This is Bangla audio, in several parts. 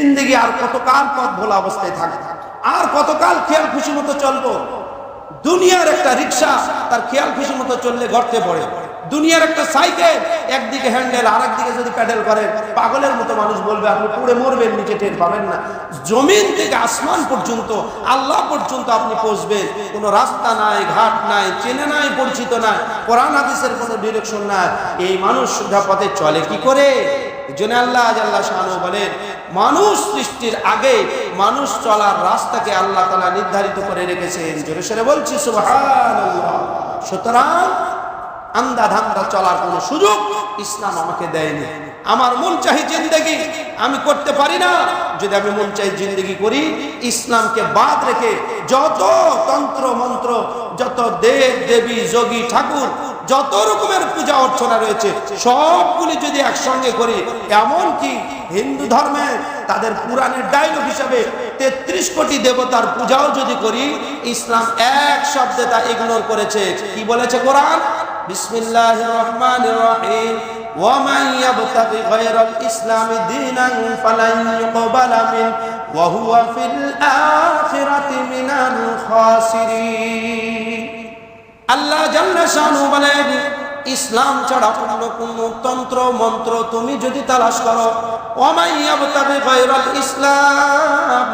জিন্দগি আর কতকাল পথ ভোলা অবস্থায় থাকবে? আর কতকাল খেয়াল খুশি মতো চলবো? দুনিয়ার একটা রিক্সা তার খেয়াল খুশি মতো চললে গর্তে পড়ে। দুনিয়ার একটা সাইকেল একদিকে হ্যান্ডেল আর একদিকে যদি প্যাডেল করে, পাগলের মতো মানুষ বলবে, আপনি পুড়ে মরবেন, নিচে টের পাবেন না। জমিন থেকে আসমান পর্যন্ত, আল্লাহ পর্যন্ত আপনি পৌঁছবেন কোনো রাস্তা নাই, ঘাট নাই, চেনে নাই, পরিচিত নাই, কোরআন, হাদিসের কোনো ডিরেকশন নাই। এই মানুষ সোজা পথে চলে কি করে? জন্য আল্লাহ আল্লাহ শাহানু বলেন, মানুষ সৃষ্টির আগে মানুষ চলার রাস্তাকে আল্লাহ তালা নির্ধারিত করে রেখেছেন। জোরে সরে বলছি সুতরাং আন্দা ধান্দা চলার কোনো সুযোগ ইসলাম আমাকে দেয়নি। আমার মন চাহি জিন্দগি, আমি করতে পারি না। যদি আমি মন চাই জিন্দগি করি, ইসলামকে বাদ রেখে যত তন্ত্র মন্ত্র, যত দেব, দেবী, যোগী, ঠাকুর যত রকমের পূজা অর্চনা রয়েছে সবগুলি যদি একসঙ্গে করি এমন কি হিন্দু ধর্মে তাদের পুরাণের ডায়লগ হিসাবে তেত্রিশ কোটি দেবতার পূজাও যদি করি ইসলাম এক শব্দে তা ইগনোর করেছে কি বলেছে কোরআন বিসমিল্লাহ রহমান রহিম ومن يبتغي غير الإسلام دينا فلن يقبل منه وهو في الآخرة من الخاسرين শানু বলেন ইসলাম ছাড়া অন্য কোন তন্ত্র, মন্ত্র তুমি যদি তালাশ করো ইসলাম।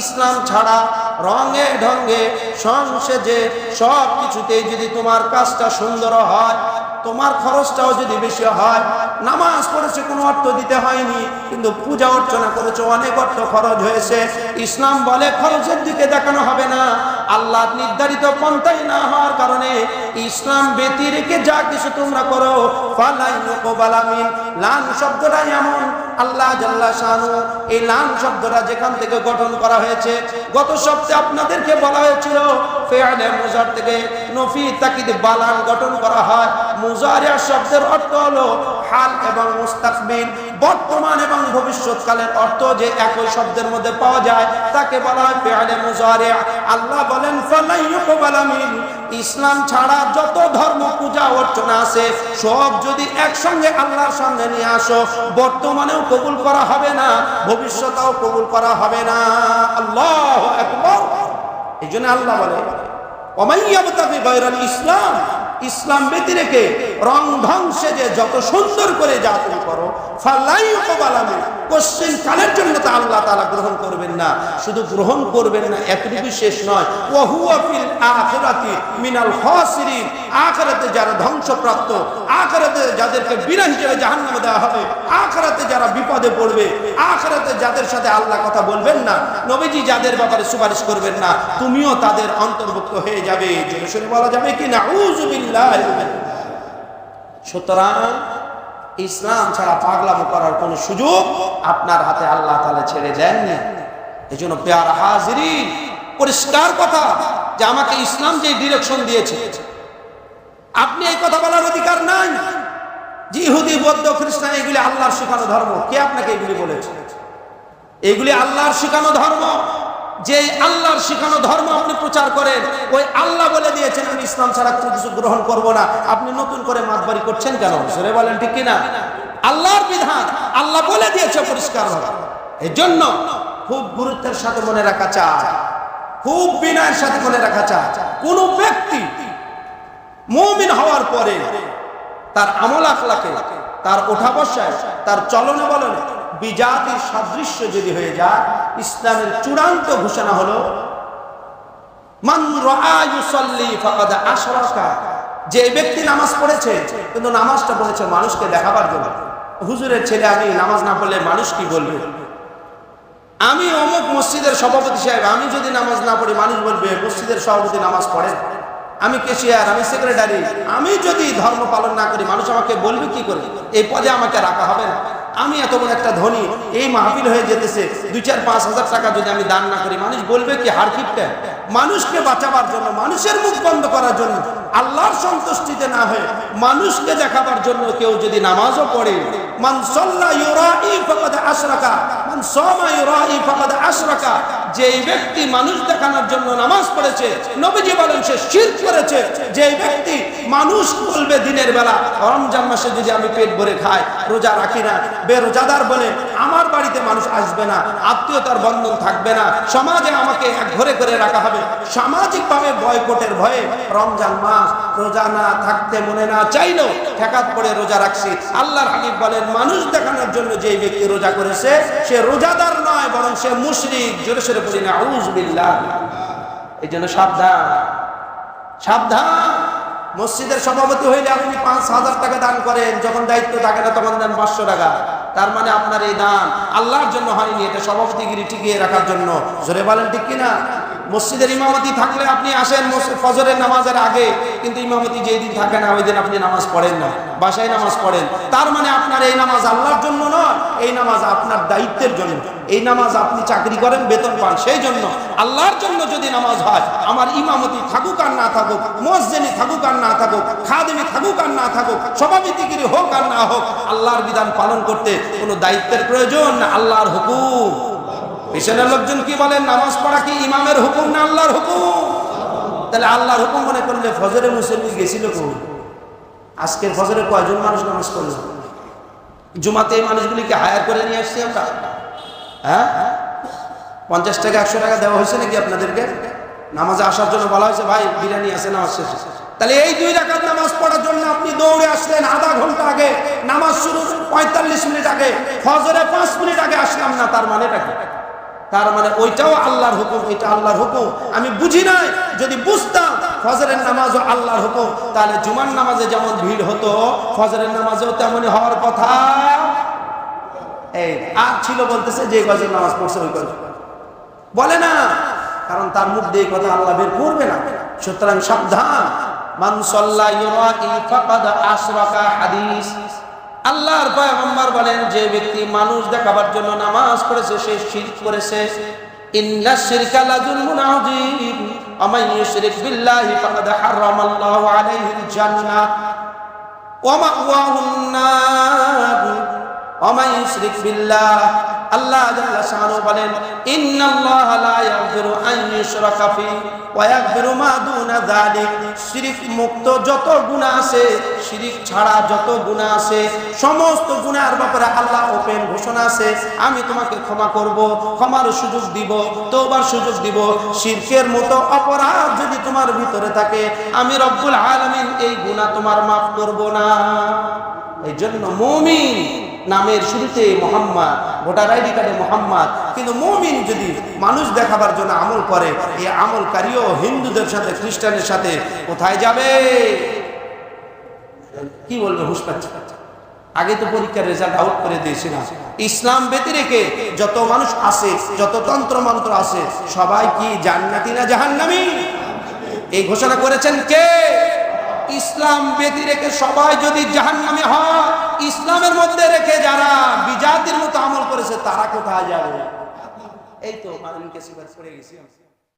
ইসলাম ছাড়া রঙে ঢঙ্গে সংসেজে সব কিছুতেই যদি তোমার কাজটা সুন্দর হয়, তোমার খরচটাও যদি বেশি হয়, নামাজ পড়েছে কোনো অর্থ দিতে হয়নি, কিন্তু পূজা অর্চনা করেছে, অনেক অর্থ খরচ হয়েছে। ইসলাম বলে খরচের দিকে দেখানো হবে না। আল্লাহ নির্ধারিত পন্থাই না হওয়ার কারণে ইসলাম ব্যতি রেখে যা কিছু তোমরা করো, ফালাই কোবালামিন লান শব্দটাই এমন, আল্লাহ এই লান শব্দটা যেখান থেকে গঠন করা হয়েছে। গত সপ্তাহে আপনাদেরকে বলা হয়েছিল মুজার থেকে নফি তাকিদ বালান গঠন করা হয়। মুজারিয়া শব্দের অর্থ হলো হাল এবং মুস্তাকবিল বর্তমান এবং ভবিষ্যৎকালের অর্থ যে একই শব্দের মধ্যে পাওয়া যায়, তাকে বলা হয় ফেয়ালে মুজারিয়া আল্লাহ বলেন ফালাইয়ুকবালামিন ইসলাম ছাড়া যত ধর্ম, পূজা, অর্চনা আছে, সব যদি একসঙ্গে আল্লাহর সঙ্গে নিয়ে আসো, বর্তমানেও কবুল করা হবে না, ভবিষ্যতেও কবুল করা হবে না। আল্লাহ একবার এই জন্য আল্লাহ বলে অমাইয়াবতাবি গৈরাল ইসলাম ইসলাম ব্যতি রেখে রং ধ্বংসে যে যত সুন্দর করে যাত্রা করো ফালাই কবালামে। কোশ্চিন কালের জন্য তা আল্লাহ তাআলা গ্রহণ করবেন না। শুধু গ্রহণ করবেন না এতটুকু শেষ নয়। ওয়াহুয়া ফিল আখিরাতি মিনাল খাসিরিন। আখিরাতে যারা ধ্বংসপ্রাপ্ত, আখিরাতে যাদেরকে বিনা হিসেবে জাহান্নামে দেওয়া হবে, আখিরাতে যারা বিপদে পড়বে, আখিরাতে যাদের সাথে আল্লাহ কথা বলবেন না, নবীজি যাদের ব্যাপারে সুপারিশ করবেন না, তুমিও তাদের অন্তর্ভুক্ত হয়ে যাবে। জোরে বলা যাবে কি? না সুতরাং ইসলাম ছাড়া পাগলামো করার কোনো সুযোগ আপনার হাতে আল্লাহ তালা ছেড়ে দেননি। এই জন্য পেয়ার হাজিরি পরিষ্কার কথা যে আমাকে ইসলাম যে ডিরেকশন দিয়েছে, আপনি এই কথা বলার অধিকার নাই। যে ইহুদি, বৌদ্ধ, খ্রিস্টান, এগুলি আল্লাহর শিখানো ধর্ম, কে আপনাকে এগুলি বলেছে? এগুলি আল্লাহর শিখানো ধর্ম। যে আল্লাহর শিখানো ধর্ম আপনি প্রচার করেন, ওই আল্লাহ বলে দিয়েছেন, আমি ইসলাম ছাড়া কোনো কিছু গ্রহণ করব না। আপনি নতুন করে মাতবাড়ি করছেন কেন? সরে বলেন ঠিক কিনা? আল্লাহর বিধান, আল্লাহ বলে দিয়েছে পরিষ্কার এই জন্য খুব গুরুত্বের সাথে মনে রাখা চায় খুব বিনয়ের সাথে মনে রাখা চায় কোন ব্যক্তি মুমিন হওয়ার পরে তার আমল আখলাকে তার ওঠা বসায় তার চলনে বলনে বিজাতির সাদৃশ্য যদি হয়ে যায়, ইসলামের চূড়ান্ত ঘোষণা হলো যে ব্যক্তি নামাজ পড়েছে, কিন্তু নামাজটা পড়েছে মানুষকে দেখাবার জন্য। হুজুরের ছেলে আমি নামাজ না পড়লে মানুষ কি বলবে? আমি অমুক মসজিদের সভাপতি সাহেব, আমি যদি নামাজ না পড়ি, মানুষ বলবে, মসজিদের সভাপতি নামাজ পড়ে। আমি কেশিয়ার, আমি সেক্রেটারি, আমি যদি ধর্ম পালন না করি, মানুষ আমাকে বলবে কি করে? এই পদে আমাকে রাখা হবে না। আমি এত বড় একটা ধনী, এই মাহফিল হয়ে যেতেছে, দুই চার পাঁচ হাজার টাকা যদি আমি দান না করি, মানুষ বলবে কি হারকিপটা? মানুষকে বাঁচাবার জন্য, মানুষের মুখ বন্ধ করার জন্য। আল্লাহর সন্তুষ্টিতে না হয়ে মানুষকে দেখাবার জন্য কেউ যদি নামাজও পড়ে দিনের বেলা, রমজান মাসে যদি আমি পেট ভরে খাই, রোজা রাখি না, বেরোজাদার বলে আমার বাড়িতে মানুষ আসবে না, আত্মীয়তার বন্ধন থাকবে না, সমাজে আমাকে এক ঘরে করে রাখা হবে, সামাজিকভাবে বয়কটের ভয়ে রমজান মাস রোজা না থাকতে মনে না চাইলেও ঠেকাত পড়ে রোজা রাখছি। আল্লাহর হাবিব বলেন, মানুষ দেখানোর জন্য যে ব্যক্তি রোজা করেছে, সে রোজাদার নয়, বরং সে মুশরিক। জোরে সরে বলি না আউজবিল্লাহ এই জন্য সাবধান সাবধান। মসজিদের সভাপতি হইলে আপনি পাঁচ হাজার টাকা দান করেন, যখন দায়িত্ব থাকে না তখন দেন পাঁচশো টাকা। তার মানে আপনার এই দান আল্লাহর জন্য হয়নি, এটা সভাপতিগিরি টিকিয়ে রাখার জন্য। জোরে বলেন ঠিক কিনা? মসজিদের ইমামতি থাকলে আপনি আসেন ফজরের নামাজের আগে, কিন্তু ইমামতি যেই দিন থাকে না, ওই দিন আপনি নামাজ পড়েন না, বাসায় নামাজ পড়েন। তার মানে আপনার এই নামাজ আল্লাহর জন্য নয়, এই নামাজ আপনার দায়িত্বের জন্য। এই নামাজ আপনি চাকরি করেন, বেতন পান, সেই জন্য। আল্লাহর জন্য যদি নামাজ হয়, আমার ইমামতি থাকুক আর না থাকুক, মসজিদি থাকুক আর না থাকুক, খাদেমি থাকুক আর না থাকুক সভাপতিগিরি হোক আর না হোক, আল্লাহর বিধান পালন করতে কোনো দায়িত্বের প্রয়োজন না, আল্লাহর হুকুম। পিছনের লোকজন কি বলেন নামাজ পড়া কি ইমামের হুকুম না আল্লাহর হুকুম? তাহলে আল্লাহর হুকুম মনে করলে ফজরে মুসল্লি গেছিল কোন আজকের ফজরে কয়জন মানুষ নামাজ পড়ল জুমাতে এই মানুষগুলিকে হায়ার করে নিয়ে আসছি আমরা। হ্যাঁ? পঞ্চাশ টাকা, একশো টাকা দেওয়া হয়েছে নাকি আপনাদেরকে? নামাজে আসার জন্য বলা হয়েছে, ভাই, বিরিয়ানি আছে, নামাজ শেষে তাহলে এই দুই রাকাত নামাজ পড়ার জন্য আপনি দৌড়ে আসলেন আধা ঘণ্টা আগে, নামাজ শুরু পঁয়তাল্লিশ মিনিট আগে, ফজরে পাঁচ মিনিট আগে আসলাম না, তার মানেটা কি? তার মানে ওইটাও আল্লাহর হুকুম, এটা আল্লাহর হুকুম। আমি বুঝি নাই, যদি বুঝতাম ফজরের নামাজও আল্লাহর হুকুম, তাহলে জুমার নামাজে যেমন ভিড় হতো, ফজরের নামাজেও তেমনই হওয়ার কথা। এই, আর ছিল বলতেছে যে গজের নামাজ পড়ছে, ওই গজ। বলে না, কারণ তার মুখ দিয়ে কথা আল্লাহ বের করবে না। সুতরাং সাবধান। মান আল্লাহ ফাকাদ হাদিস। আল্লাহর পয়গম্বর বলেন, যে ব্যক্তি মানুষ দেখাবার জন্য নামাজ পড়েছে, সে শিরক করেছে। ইন্না শিরকা লাযুলমুন আযীম। আমান ইউশরিক বিল্লাহি ফাকাদ হারামাল্লাহু আলাইহিল জান্নাহ। ওয়া মাওয়াহুন নার। ওয়া মান ইউশরিক বিল্লাহ। আল্লাহ জাল্লা শানু বলেন, ইন্নাল্লাহা লা ইউশরাকা ফি আমি তোমাকে ক্ষমা করব, ক্ষমার সুযোগ দিব, তওবার সুযোগ দিব। শিরকের মতো অপরাধ যদি তোমার ভিতরে থাকে, আমি রব্বুল আলামিন এই গুনাহ তোমার মাফ করব না। এই জন্য মুমিন নামের শুরুতে মোহাম্মদ, ভোটার আইডি কার্ডে মোহাম্মদ। কিন্তু মুমিন যদি মানুষ দেখাবার জন্য আমল করে, এই আমলকারীও হিন্দুদের সাথে খ্রিস্টানের সাথে কোথায় যাবে? কি বলবে, হুশ পাচ্ছে। আগে তো পরীক্ষার রেজাল্ট আউট করে দিয়েছিলাম ইসলাম ব্যতিরেকে যত মানুষ আছে যত তন্ত্র মন্ত্র আছে সবাই কি জান্নাতি না জাহান্নামী? এই ঘোষণা করেছেন কে? ইসলাম ব্যতি রেখে সবাই যদি জাহান নামে হয় ইসলামের মধ্যে রেখে যারা বিজাতির মতো আমল করেছে, তারা কোথায় যাবে? এই তো মানুষকে সিবার করে গেছি